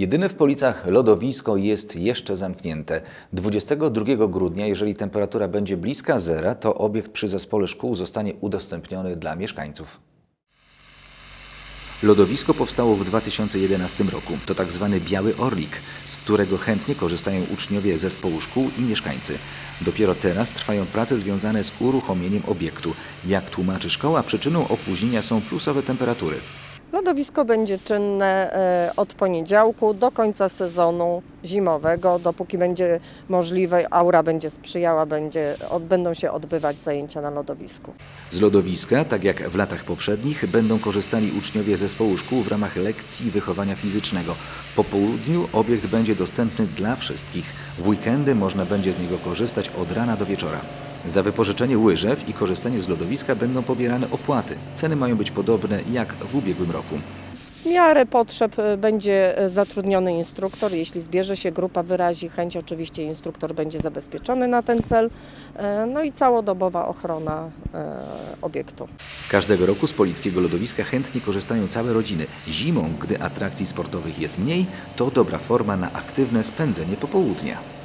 Jedyne w Policach lodowisko jest jeszcze zamknięte. 22 grudnia, jeżeli temperatura będzie bliska zera, to obiekt przy zespole szkół zostanie udostępniony dla mieszkańców. Lodowisko powstało w 2011 roku. To tak zwany Biały Orlik, z którego chętnie korzystają uczniowie zespołu szkół i mieszkańcy. Dopiero teraz trwają prace związane z uruchomieniem obiektu. Jak tłumaczy szkoła, przyczyną opóźnienia są plusowe temperatury. Lodowisko będzie czynne e, od poniedziałku do końca sezonu zimowego, dopóki będzie możliwe, aura będzie sprzyjała, będzie, będą się odbywać zajęcia na lodowisku. Z lodowiska, tak jak w latach poprzednich, będą korzystali uczniowie zespołu szkół w ramach lekcji wychowania fizycznego. Po południu obiekt będzie dostępny dla wszystkich. W weekendy można będzie z niego korzystać od rana do wieczora. Za wypożyczenie łyżew i korzystanie z lodowiska będą pobierane opłaty. Ceny mają być podobne jak w ubiegłym roku. W miarę potrzeb e, będzie e, zatrudniony instruktor. Jeśli zbierze się grupa, wyrazi chęć, oczywiście instruktor będzie zabezpieczony na ten cel. E, No i całodobowa ochrona obiektu. Każdego roku z polickiego lodowiska chętnie korzystają całe rodziny. Zimą, gdy atrakcji sportowych jest mniej, to dobra forma na aktywne spędzenie popołudnia.